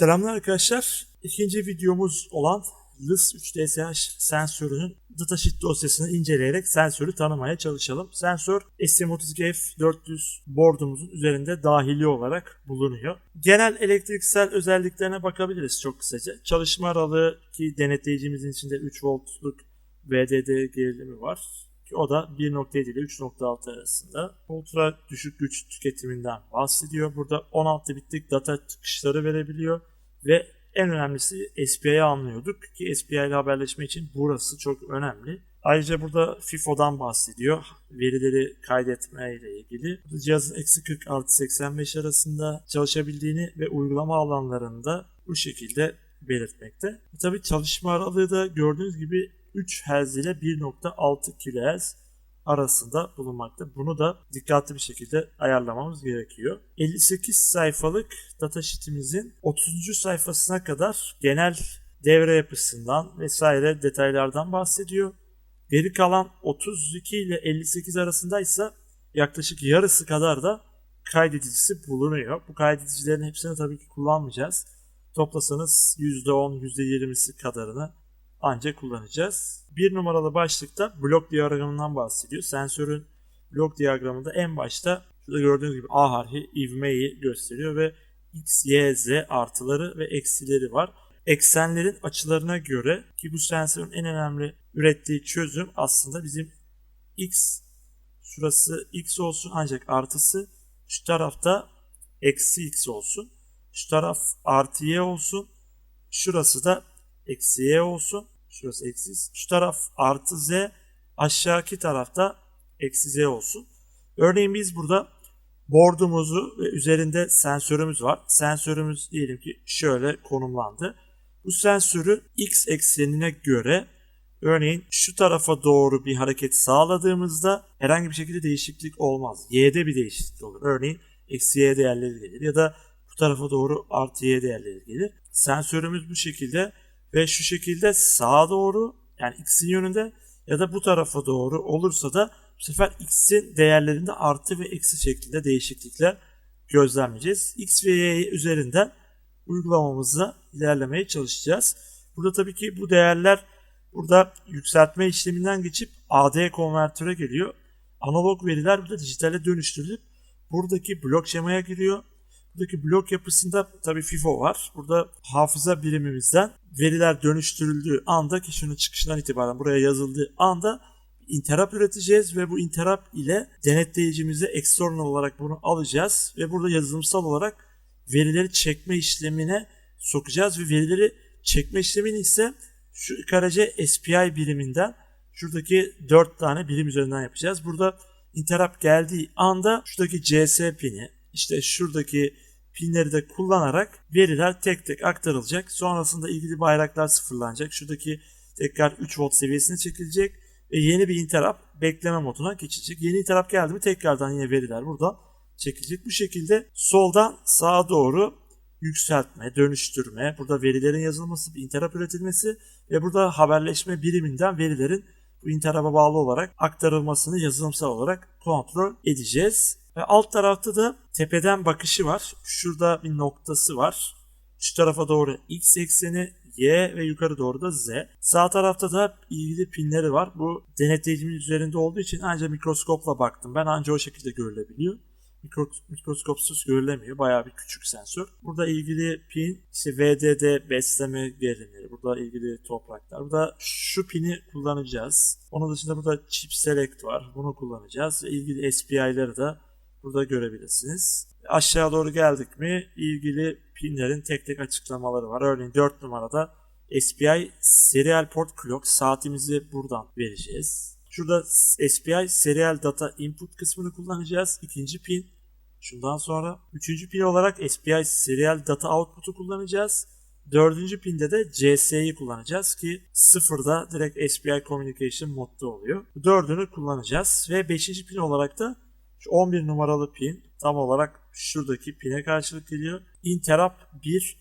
Selamlar arkadaşlar. İkinci videomuz olan LIS 3DSH sensörünün datasheet dosyasını inceleyerek sensörü tanımaya çalışalım. Sensör STM32F400 boardumuzun üzerinde dahili olarak bulunuyor. Genel elektriksel özelliklerine bakabiliriz çok kısaca. Çalışma aralığı ki denetleyicimizin içinde 3 voltluk VDD gerilimi var. O da 1.7 ile 3.6 arasında. Ultra düşük güç tüketiminden bahsediyor. Burada 16 bitlik data çıkışları verebiliyor ve en önemlisi SPI'yi anlıyorduk ki SPI ile haberleşme için burası çok önemli. Ayrıca burada FIFO'dan bahsediyor. Verileri kaydetme ile ilgili. Cihazın eksi 40 artı 85 arasında çalışabildiğini ve uygulama alanlarında bu şekilde belirtmekte. Tabi çalışma aralığı da gördüğünüz gibi 3 Hz ile 1.6 kHz arasında bulunmakta. Bunu da dikkatli bir şekilde ayarlamamız gerekiyor. 58 sayfalık datasheet'imizin 30. sayfasına kadar genel devre yapısından vesaire detaylardan bahsediyor. Geri kalan 32 ile 58 arasındaysa yaklaşık yarısı kadar da kaydedicisi bulunuyor. Bu kaydedicilerin hepsini tabii ki kullanmayacağız. Toplasanız %10, %20'si kadarını ancak kullanacağız. Bir numaralı başlıkta blok diyagramından bahsediyor. Sensörün blok diyagramında en başta şurada gördüğünüz gibi A harfi ivmeyi gösteriyor ve X, Y, Z artıları ve eksileri var. Eksenlerin açılarına göre ki bu sensörün en önemli ürettiği çözüm aslında bizim X şurası X olsun ancak artısı şu tarafta eksi X olsun. Şu taraf artı Y olsun. Şurası da eksi y olsun. Şurası eksi. Şu taraf artı z. Aşağıki tarafta eksi z olsun. Örneğin biz burada boardumuzu ve üzerinde sensörümüz var. Sensörümüz diyelim ki şöyle konumlandı. Bu sensörü x eksenine göre örneğin şu tarafa doğru bir hareket sağladığımızda herhangi bir şekilde değişiklik olmaz. Y'de bir değişiklik olur. Örneğin eksi y değerleri gelir ya da bu tarafa doğru artı y değerleri gelir. Sensörümüz bu şekilde ve şu şekilde sağa doğru yani x'in yönünde ya da bu tarafa doğru olursa da bu sefer x'in değerlerinde artı ve eksi şeklinde değişiklikler gözlemleyeceğiz. x ve y üzerinden uygulamamızla ilerlemeye çalışacağız. Burada tabii ki bu değerler burada yükseltme işleminden geçip AD konvertöre geliyor. Analog veriler burada dijitale dönüştürülüp buradaki blok şemaya giriyor. Buradaki blok yapısında tabii FIFO var. Burada hafıza birimimizden veriler dönüştürüldüğü anda ki şunun çıkışından itibaren buraya yazıldığı anda interrupt üreteceğiz ve bu interrupt ile denetleyicimize external olarak bunu alacağız ve burada yazılımsal olarak verileri çekme işlemine sokacağız ve verileri çekme işlemini ise şu karaca SPI biriminden şuradaki 4 tane birim üzerinden yapacağız. Burada interrupt geldiği anda şuradaki CS pini işte şuradaki pinleri de kullanarak veriler tek tek aktarılacak. Sonrasında ilgili bayraklar sıfırlanacak. Şuradaki tekrar 3 volt seviyesine çekilecek ve yeni bir interrupt bekleme moduna geçecek. Yeni interrupt geldi mi tekrardan yine veriler burada çekilecek. Bu şekilde soldan sağa doğru yükseltme, dönüştürme, burada verilerin yazılması, bir interrupt üretilmesi ve burada haberleşme biriminden verilerin bu interrupt'a bağlı olarak aktarılmasını yazılımsal olarak kontrol edeceğiz. Ve alt tarafta da tepeden bakışı var. Şurada bir noktası var. Şu tarafa doğru x ekseni, y ve yukarı doğru da z. Sağ tarafta da ilgili pinleri var. Bu denetleyicimin üzerinde olduğu için ancak mikroskopla baktım. Ben ancak o şekilde görülebiliyor. Mikro, mikroskopsuz görülemiyor. Bayağı bir küçük sensör. Burada ilgili pin işte VDD besleme gerilimleri. Burada ilgili topraklar. Burada şu pini kullanacağız. Onun dışında burada chip select var. Bunu kullanacağız. İlgili SPI'leri de burada görebilirsiniz. Aşağı doğru geldik mi ilgili pinlerin tek tek açıklamaları var. Örneğin 4 numarada SPI Serial Port Clock saatimizi buradan vereceğiz. Şurada SPI Serial Data Input kısmını kullanacağız. İkinci pin. Şundan sonra üçüncü pin olarak SPI Serial Data Output'u kullanacağız. Dördüncü pinde de CS'yi kullanacağız ki sıfırda direkt SPI Communication modda oluyor. Dördünü kullanacağız ve beşinci pin olarak da şu 11 numaralı pin tam olarak şuradaki pine karşılık geliyor. Interrupt 1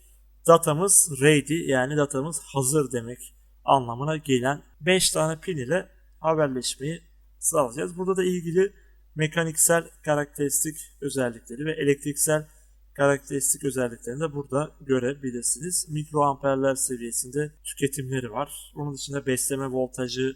datamız ready yani datamız hazır demek anlamına gelen 5 tane pin ile haberleşmeyi sağlayacağız. Burada da ilgili mekaniksel karakteristik özellikleri ve elektriksel karakteristik özelliklerini de burada görebilirsiniz. Mikroamperler seviyesinde tüketimleri var. Bunun dışında besleme voltajı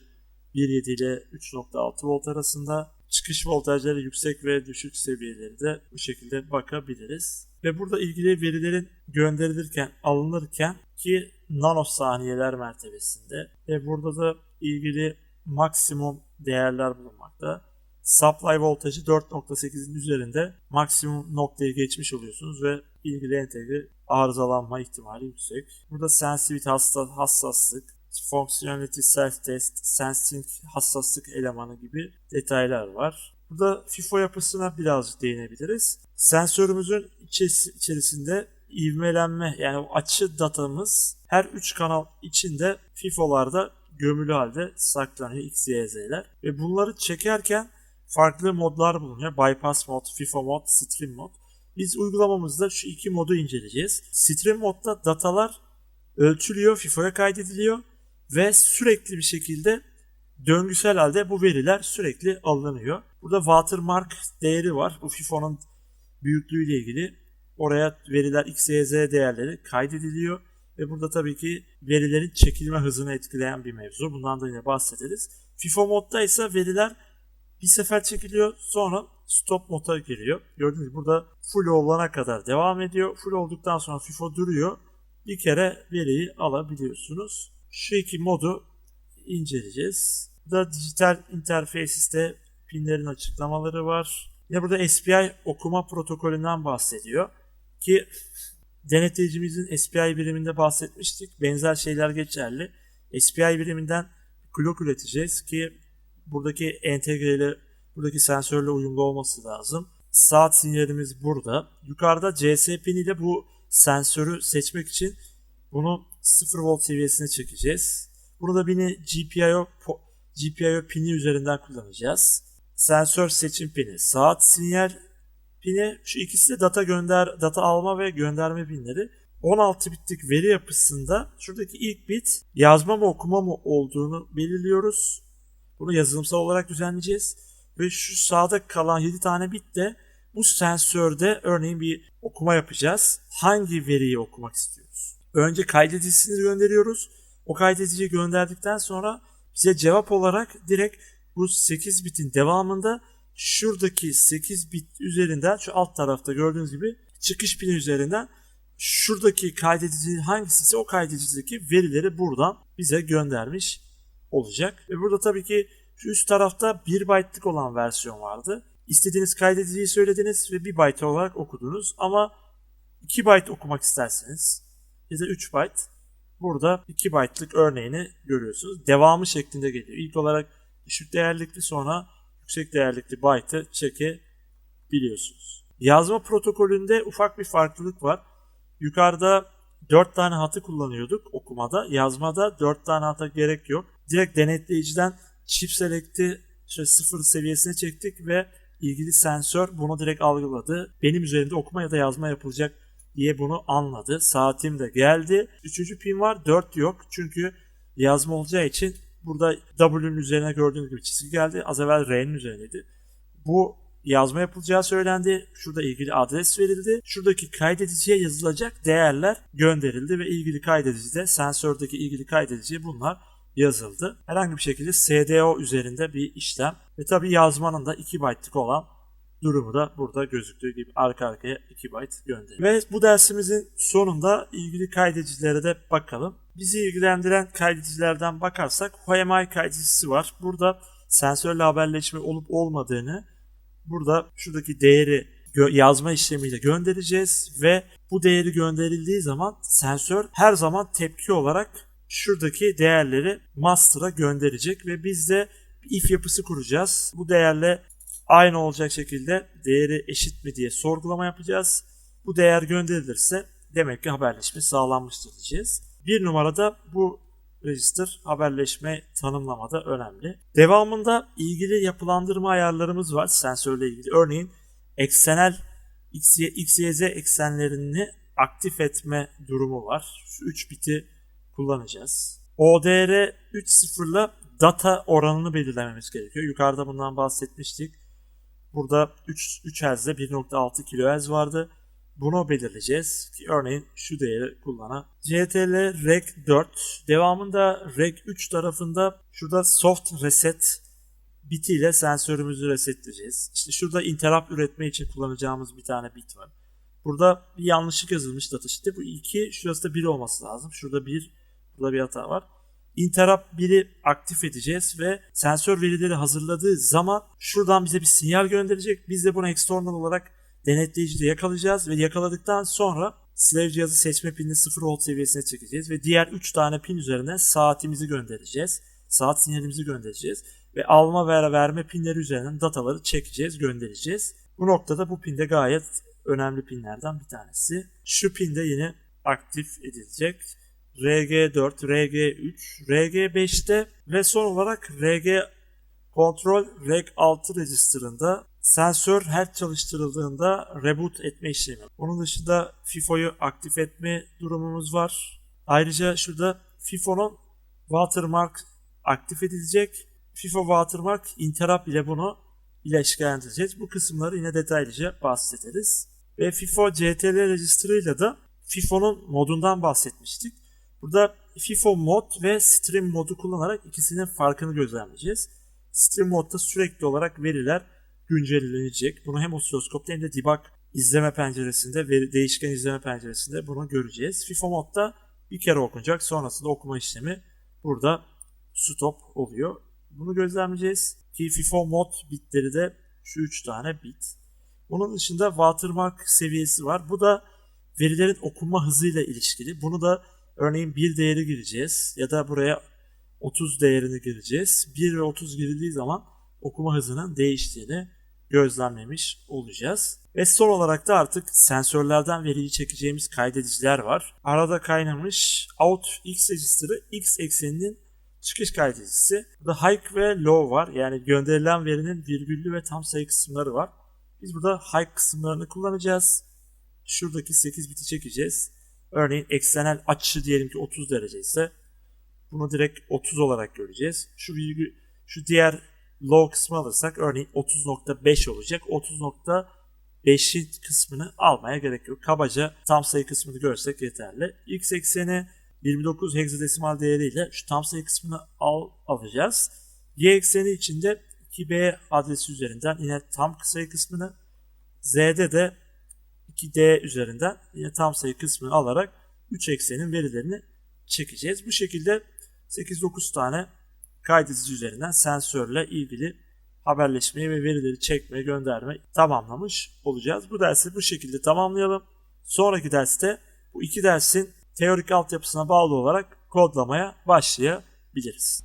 1.7 ile 3.6 volt arasında. Çıkış voltajları yüksek ve düşük seviyeleri de bu şekilde bakabiliriz. Ve burada ilgili verilerin gönderilirken, alınırken ki nanosaniyeler mertebesinde ve burada da ilgili maksimum değerler bulunmakta. Supply voltajı 4.8'in üzerinde maksimum noktayı geçmiş oluyorsunuz ve ilgili entegre arızalanma ihtimali yüksek. Burada sensitivity hassa, hassaslık, functionality self test, sensing hassaslık elemanı gibi detaylar var. Burada FIFO yapısına birazcık değinebiliriz. Sensörümüzün içerisinde ivmelenme yani açı datamız her 3 kanal içinde FIFO'larda gömülü halde saklanıyor X, Y, Z'ler. Ve bunları çekerken farklı modlar bulunuyor. Bypass mod, FIFO mod, Stream mod. Biz uygulamamızda şu iki modu inceleyeceğiz. Stream modda datalar ölçülüyor, FIFO'ya kaydediliyor ve sürekli bir şekilde döngüsel halde bu veriler sürekli alınıyor. Burada watermark değeri var. Bu FIFO'nun büyüklüğüyle ilgili. Oraya veriler X, Y, Z değerleri kaydediliyor. Ve burada tabii ki verilerin çekilme hızını etkileyen bir mevzu. Bundan da yine bahsederiz. FIFO modda ise veriler bir sefer çekiliyor sonra stop moda giriyor. Gördüğünüz gibi burada full olana kadar devam ediyor. Full olduktan sonra FIFO duruyor. Bir kere veriyi alabiliyorsunuz. Şu iki modu inceleyeceğiz. Burada dijital interface'te pinlerin açıklamaları var. Yine burada SPI okuma protokolünden bahsediyor. Ki denetleyicimizin SPI biriminde bahsetmiştik. Benzer şeyler geçerli. SPI biriminden clock üreteceğiz ki buradaki entegreyle buradaki sensörle uyumlu olması lazım. Saat sinyalimiz burada. Yukarıda CS pin ile bu sensörü seçmek için bunu 0 volt seviyesine çekeceğiz. Burada bini GPIO GPIO pini üzerinden kullanacağız. Sensör seçim pini, saat sinyal pini şu ikisi de data gönder data alma ve gönderme pinleri. 16 bitlik veri yapısında şuradaki ilk bit yazma mı okuma mı olduğunu belirliyoruz. Bunu yazılımsal olarak düzenleyeceğiz. Ve şu sağda kalan 7 tane bit de bu sensörde örneğin bir okuma yapacağız. Hangi veriyi okumak istiyoruz? Önce kaydedicisini gönderiyoruz. O kaydediciyi gönderdikten sonra bize cevap olarak direkt bu 8 bitin devamında şuradaki 8 bit üzerinden şu alt tarafta gördüğünüz gibi çıkış pini üzerinden şuradaki kaydedici hangisi ise o kaydedicideki verileri buradan bize göndermiş olacak. Ve burada tabii ki şu üst tarafta 1 byte'lık olan versiyon vardı. İstediğiniz kaydediciyi söylediniz ve 1 byte olarak okudunuz ama 2 byte okumak isterseniz da 3 byte burada 2 byte'lık örneğini görüyorsunuz. Devamı şeklinde geliyor. İlk olarak düşük değerlikli sonra yüksek değerlikli byte'ı çekebiliyorsunuz. Yazma protokolünde ufak bir farklılık var. Yukarıda 4 tane hatı kullanıyorduk okumada. Yazmada 4 tane hata gerek yok. Direkt denetleyiciden chip select'i şöyle sıfır seviyesine çektik ve ilgili sensör bunu direkt algıladı. Benim üzerinde okuma ya da yazma yapılacak diye bunu anladı. Saatim de geldi. Üçüncü pin var. 4 yok. Çünkü yazma olacağı için burada W'nin üzerine gördüğünüz gibi çizgi geldi. Az evvel R'nin üzerineydi. Bu yazma yapılacağı söylendi. Şurada ilgili adres verildi. Şuradaki kaydediciye yazılacak değerler gönderildi ve ilgili kaydedicide sensördeki ilgili kaydediciye bunlar yazıldı. Herhangi bir şekilde SDO üzerinde bir işlem ve tabi yazmanın da 2 byte'lık olan durumu da burada gözüktüğü gibi arka arkaya 2 byte gönderiliyor. Ve bu dersimizin sonunda ilgili kaydedicilere de bakalım. Bizi ilgilendiren kaydedicilerden bakarsak HMI kaydedicisi var. Burada sensörle haberleşme olup olmadığını burada şuradaki değeri yazma işlemiyle göndereceğiz ve bu değeri gönderildiği zaman sensör her zaman tepki olarak şuradaki değerleri master'a gönderecek ve biz de if yapısı kuracağız. Bu değerle aynı olacak şekilde değeri eşit mi diye sorgulama yapacağız. Bu değer gönderilirse demek ki haberleşme sağlanmıştır diyeceğiz. Bir numarada bu register haberleşme tanımlamada önemli. Devamında ilgili yapılandırma ayarlarımız var sensörle ilgili. Örneğin eksenel XYZ eksenlerini aktif etme durumu var. Şu 3 biti kullanacağız. ODR 3.0'la data oranını belirlememiz gerekiyor. Yukarıda bundan bahsetmiştik. Burada 3, 3 Hz'de 1.6 kHz vardı. bunu belirleyeceğiz. Ki örneğin şu değeri kullanan. CTRL Reg 4. Devamında Reg 3 tarafında şurada soft reset bitiyle sensörümüzü resetleyeceğiz. İşte şurada interrupt üretme için kullanacağımız bir tane bit var. Burada bir yanlışlık yazılmış datasheet'te. Bu 2, şurası da 1 olması lazım. Şurada 1, burada bir hata var. Interrupt 1'i aktif edeceğiz ve sensör verileri hazırladığı zaman şuradan bize bir sinyal gönderecek. Biz de bunu external olarak denetleyicide yakalayacağız ve yakaladıktan sonra slave cihazı seçme pinini 0 volt seviyesine çekeceğiz ve diğer 3 tane pin üzerinden saatimizi göndereceğiz. Saat sinyalimizi göndereceğiz ve alma ve verme pinleri üzerinden dataları çekeceğiz, göndereceğiz. Bu noktada bu pinde gayet önemli pinlerden bir tanesi. Şu pinde yine aktif edilecek. RG4, RG3, RG5'te ve son olarak RG Control Reg 6 register'ında sensör her çalıştırıldığında reboot etme işlemi. Onun dışında FIFO'yu aktif etme durumumuz var. Ayrıca şurada FIFO'nun watermark aktif edilecek. FIFO watermark interrupt ile bunu ilişkilendireceğiz. Bu kısımları yine detaylıca bahsederiz. Ve FIFO CTL register ile de FIFO'nun modundan bahsetmiştik. Burada FIFO mod ve stream modu kullanarak ikisinin farkını gözlemleyeceğiz. Stream modda sürekli olarak veriler güncellenecek. Bunu hem osiloskopta hem de debug izleme penceresinde, veri, değişken izleme penceresinde bunu göreceğiz. FIFO modda bir kere okunacak. Sonrasında okuma işlemi burada stop oluyor. Bunu gözlemleyeceğiz. Ki FIFO mod bitleri de şu 3 tane bit. Bunun dışında watermark seviyesi var. Bu da verilerin okunma hızıyla ilişkili. Bunu da örneğin bir değeri gireceğiz ya da buraya 30 değerini gireceğiz. 1 ve 30 girildiği zaman okuma hızının değiştiğini gözlemlemiş olacağız. Ve son olarak da artık sensörlerden veriyi çekeceğimiz kaydediciler var. Arada kaynamış out x register'ı x ekseninin çıkış kaydedicisi. Burada high ve low var. Yani gönderilen verinin virgüllü ve tam sayı kısımları var. Biz burada high kısımlarını kullanacağız. Şuradaki 8 biti çekeceğiz. Örneğin eksenel açı diyelim ki 30 derece ise bunu direkt 30 olarak göreceğiz. Şu virgül, şu diğer low kısmı alırsak örneğin 30.5 olacak. 30.5'in kısmını almaya gerek yok. Kabaca tam sayı kısmını görsek yeterli. X ekseni 29 hexadesimal değeriyle şu tam sayı kısmını al, alacağız. Y ekseni içinde 2B adresi üzerinden yine tam sayı kısmını Z'de de 2D üzerinden yine tam sayı kısmını alarak 3 eksenin verilerini çekeceğiz. Bu şekilde 8-9 tane kaydedici üzerinden sensörle ilgili haberleşmeyi ve verileri çekme, gönderme tamamlamış olacağız. Bu dersi bu şekilde tamamlayalım. Sonraki derste bu iki dersin teorik altyapısına bağlı olarak kodlamaya başlayabiliriz.